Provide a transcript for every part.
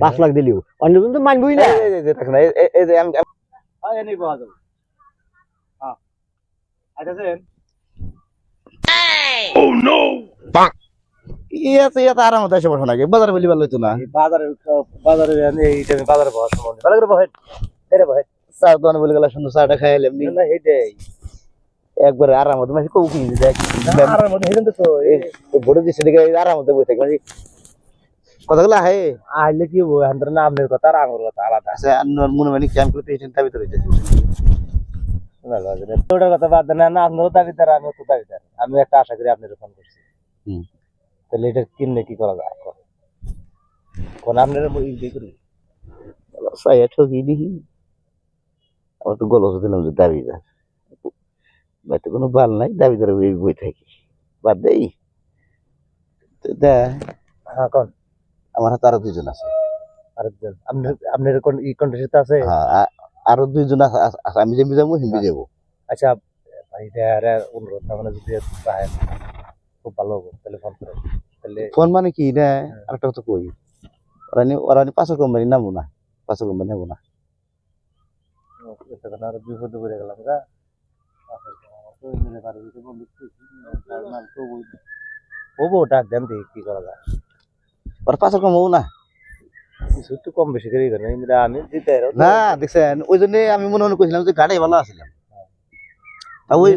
পাঁচ লাখ দিলিও। অন্যজন তো মানবই না। এই- যে আমি আরামত বাজারে বলি ভালো হইতো না। বাজারে বাজারে বাজারে পাওয়া সম্ভব ভালো করে বহেন এরে বহেন। চা দোকানে বলে গেলে সুন্দর চাটা খাই এলাম। না এইটাই একবারে আরামত মানে কৌ কি দেখ আর মধ্যে হেজন তো ভোটে দিচ্ছে আরামত বসে থাকি। মানে কথাগুলো হে আইলে কি হব? হান্তর না আপনার কথা আর আমার কথা আলাদা। আছে আর মনে মানে ক্যাম্প করে পেশেন্ট দাবি তো হইতেছে ওটার কথা বাদ দেন না আপনারও দাবিদার আমিও তো দাবিদার। আমি একটা আশা করি আপনার ফোন করছি। হুম। তাহলে এটা কিনলে কি করা যায়? কোন আপনার ইয়ে করি? সাইয়া ঠকি দিহি। আমার তো গলস দিলাম যে দাবিদার। বাড়িতে কোনো বাল নাই দাবিদার বই বই থাকি। বাদ দেই। তো দে হ্যাঁ কোন? আমার হাতে আরও দুইজন আছে। আরেকজন। আপনার আপনার কোন ই কন্ট্রাক্ট আছে? হ্যাঁ, আরও দুইজন আছে। আমি যেমনি যাব হিন্দি যাব। আচ্ছা ভাইটা আর অনুরোধ না মানে যদি খুব ভালো হবে তাহলে ফোন করে তাহলে ফোন মানে কি? না আরেকটা কথা কই ওরা ওরা পাঁচশো কোম্পানি নামবো না পাঁচশো কোম্পানি নেব না। এতক্ষণ আরও বিপদে পড়ে গেলাম গা হব ডাক দেন দেখি কি করা যায়। ওরা পাঁচশো কমাবো না। একটু কম বেশি করে আমি দিতে না দেখছেন ওই জন্য আমি মনে মনে করছিলাম যে গাড়ি ভালো আসছিলাম তা ওই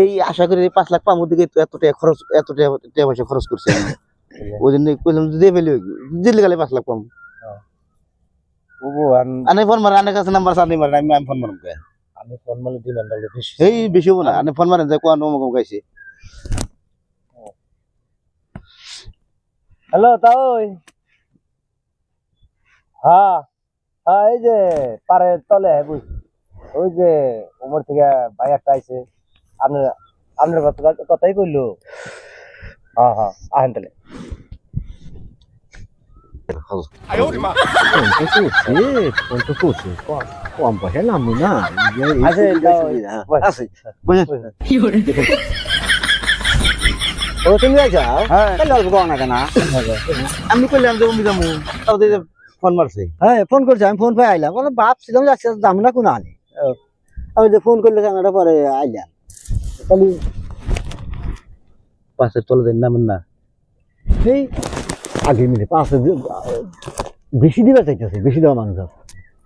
এই আশা করি পাঁচ লাখ পামো দিকে এত টাকা খরচ এত টাকা পয়সা খরচ করছি। আমি ওই জন্য কইলাম যে দিয়ে ফেলি দিল্লি গেলে পাঁচ লাখ হব আন- আনে ফোন মারে আনের কাছে নাম্বার সানি মারেন আমি আমি ফোন আমি ফোন মারলে বেশি। এই বেশি হব না আনে ফোন মারেন যে কোন অমুক অমুক আইছে হ্যালো তাই হ্যাঁ হ্যাঁ এই যে পারে তলে বুঝ ওই যে ওমর থেকে ভাই একটা আইছে। আপনার আপনার কথা- কথাই কইলো। হ্যাঁ হ্যাঁ আহেন তাহলে। কম- না এই- এই আছে, সুবিধা, দাও। সুবিধা। বস। আছে বুঝেন ও তুমি যাও হ্যাঁ। তাহলে অল্প কম না। কেন আমি কইলাম যে আমি যাব। ফোন মারছে। হ্যাঁ ফোন করছি আমি ফোন পেয়ে আইলাম। বলে ভাবছিলাম যাচ্ছি দাম না কোনো আনে আমি যে ফোন করলে ক্যামেরা পরে আইলাম। তাহলে পাশের তলে দেন নামেন না। এই আগে মিলে পাঁচশো দি- বেশি দিবে চাইতেছে বেশি দেওয়া মানুষ আছে।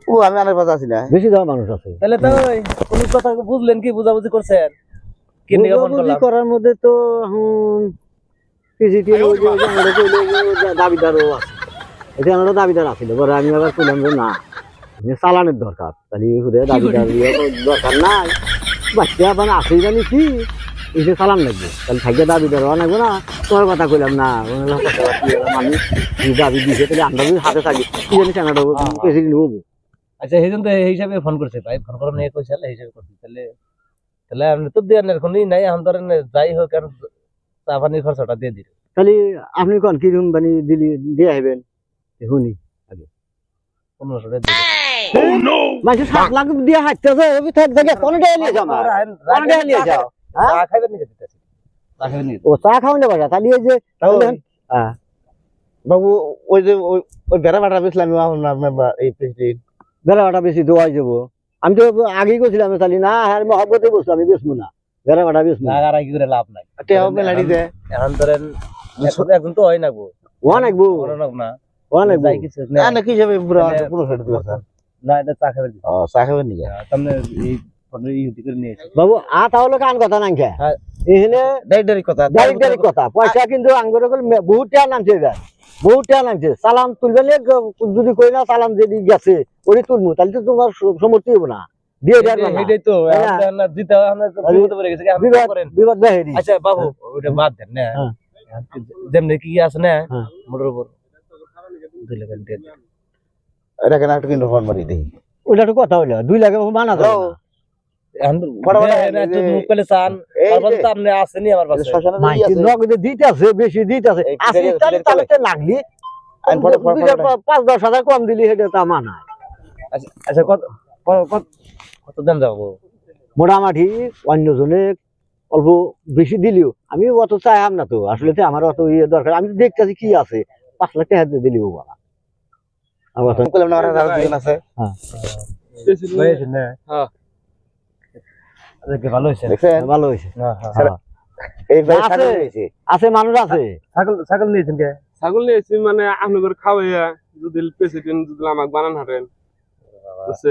ও আমি আনের পাশে আছি না। বেশি দেওয়া মানুষ আছে। তাহলে তাই কোন কথা বুঝলেন কি বুঝাবুঝি করছেন? কি করলাম করার মধ্যে তো হুম পিজিটি আমরা দাবিদারও আছে। এটা দাবিদার আছিল পরে আমি আবার কইলাম যে না চালানের দরকার। তাহলে ঘুরে দাবিদার দরকার নাই। বাচ্চা মানে আসেই জানি কি এসে চালান লাগবে। তাহলে থাকবে দাবিদার হওয়া লাগবে না। তোমার কথা কইলাম না মানুষ দাবি দিছে তাহলে আমরা হাতে থাকি কি জানি প্রেসিডেন্ট আচ্ছা সেই জন্য এই হিসাবে ফোন করছে ভাই ফোন করে নিয়ে কইছে এই হিসাবে করছি তাহলে তাহলে আপনি তো নাই এখন ধরেন যাই হোক আর চা পানির খরচাটা দিয়ে তাহলে আপনি কোন কিরম মানে দিলি দিয়ে আসবেন শুনি পনেরোশো টাকা দিয়ে মানুষ সাত লাখ দিয়ে হাঁটতেছে থাক থেকে কোনো টাকা নিয়ে যাও কোনো টাকা নিয়ে যাও। হ্যাঁ? চা খাইবেন নাকি দিতেছি চা ও চা না তাহলে হ্যাঁ। বাবু ওই যে ওই ওই বেড়া বাটা এই প্রেসিডেন্ট বেড়াটা বেশি দোয়াই যাব আমি তো আগেই করছিলাম তাহলে না হ্যাঁ মহব্বতে বসল আমি বেসবো না। বেড়াটা বেসবো না। আর কি করে লাভ নাই। টেও মেলাড়ি দে এখন ধরেন এখন তো হয় না গো। মনে না ওয়ান একবো যাই কিছু না। না কি যাবে পুরো পুরো ফেটে দিবে স্যার? না এটা চা খাবেন ও চা খাবেন এই ইউটি করে নিয়ে এসে। বাবু আ তাহলে কান কথা নাই খা হ্যাঁ। এখানে ডাইরেক্ট কথা ডাইরেক্ট কথা। পয়সা কিন্তু আঙ্গুরে বহুত টাকা নামছে এবার। চালান তুলবে যদি কই না চালান যদি গেছে ওরে তুলবো তাহলে তো তোমার সমর্থ হব না। কি বিবাদ করেন। বিবাদ বেহেরি আচ্ছা বাবু ওটা বাদ দেন না। যেমনি কি আছে না হ্যাঁ। মোটর উপর। দিলে কেন এটা কেন একটু কিন্তু ফোন মারি দেই। ওটা তো কথা হইল দুই লাখে মানা যাবে পাঁচ দশ হাজার কম দিলি সেটা তা মানায় আচ্ছা আচ্ছা কত কত- কত কত যাব মোটামুটি অন্যজনে অল্প বেশি দিলিও আমি অত চাইলাম না তো আসলে তো আমার অত ইয়ে দরকার আমি তো দেখতেছি কি আছে পাঁচ লাখ টাকা দিয়ে দিলিও আমার কথা দুজন আছে হ্যাঁ। ভালো হয়েছে? ভালো হয়েছে। হ্যাঁ, হ্যাঁ। হ্যাঁ। এই আছে। ছাগল আছে মানুষ আছে। ছাগল ছাগল নিয়েছেন কে? ছাগল নিয়েছি মানে আপনাদের খাওয়াইয়া যদি প্রেসিডেন্ট যদি আমাকে বানান হারেন মানে।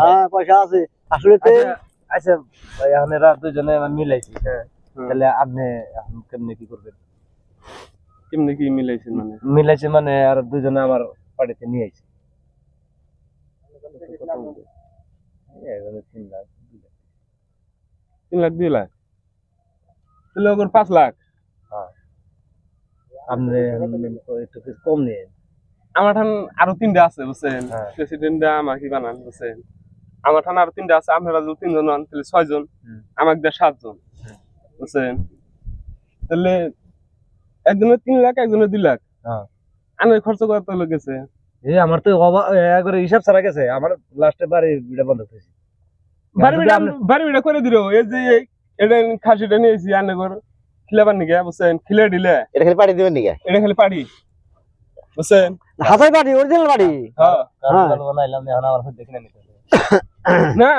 হ্যাঁ আচ্ছা, আচ্ছা মিলাইছি হ্যাঁ। তাহলে আপনি কেমনে কি করবেন? কেমনি কি মিলাইছেন মানে? মিলাইছি মানে আর দুজনে আমার বাড়িতে নিয়ে আইছি। তিন লাখ, দুই লাখ। তিন লাখ দুই লাখ? তাহলে পাঁচ লাখ। আপনি একটু কিছু কম নিয়ে আমার ঠান আরও তিনটা আছে বুঝছেন? হ্যাঁ। প্রেসিডেন্টটা আমাকে বানান বুঝছেন? আমার ঠান আরও তিনটা আছে আপনারা যদি তিনজন হন তাহলে ছয়জন। আমাকে দেয় সাতজন। বুঝছেন? তাহলে একজনের তিন লাখ একজনের দুই লাখ। হ্যাঁ। আনের খরচ কত হলো গেছে। এই আমার তো একবারে হিসাব ছাড়া গেছে। আমার লাস্টে বাড়ি বিটা বন্ধ করেছি। বাড়ি বিড়া করে দিল। এই যে এটা খাসিটা নিয়েছি আনে কর খিলাবার নিকে? বুঝছেন? খিলে দিলে। এটা খালি পাঠিয়ে দিবেন নাকি? এটা খালি পাড়ি। বুঝছেন? হাসাই বাড়ি অরিজিনাল বাড়ি হ্যাঁ। বানাইলাম এখন আমার দেখে নিতে না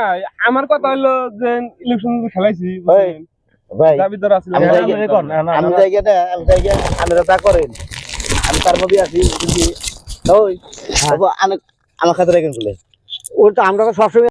আমার কথা হলো যে ইলেকশন খেলাইছি বুঝছেন? ভাই আমি আমি জায়গা আপনারা তা করেন। আমি তার মধ্যে আছি কিন্তু হ্যাঁ। আমার খাতে রাখেন বলে ওটা আমরা সবসময়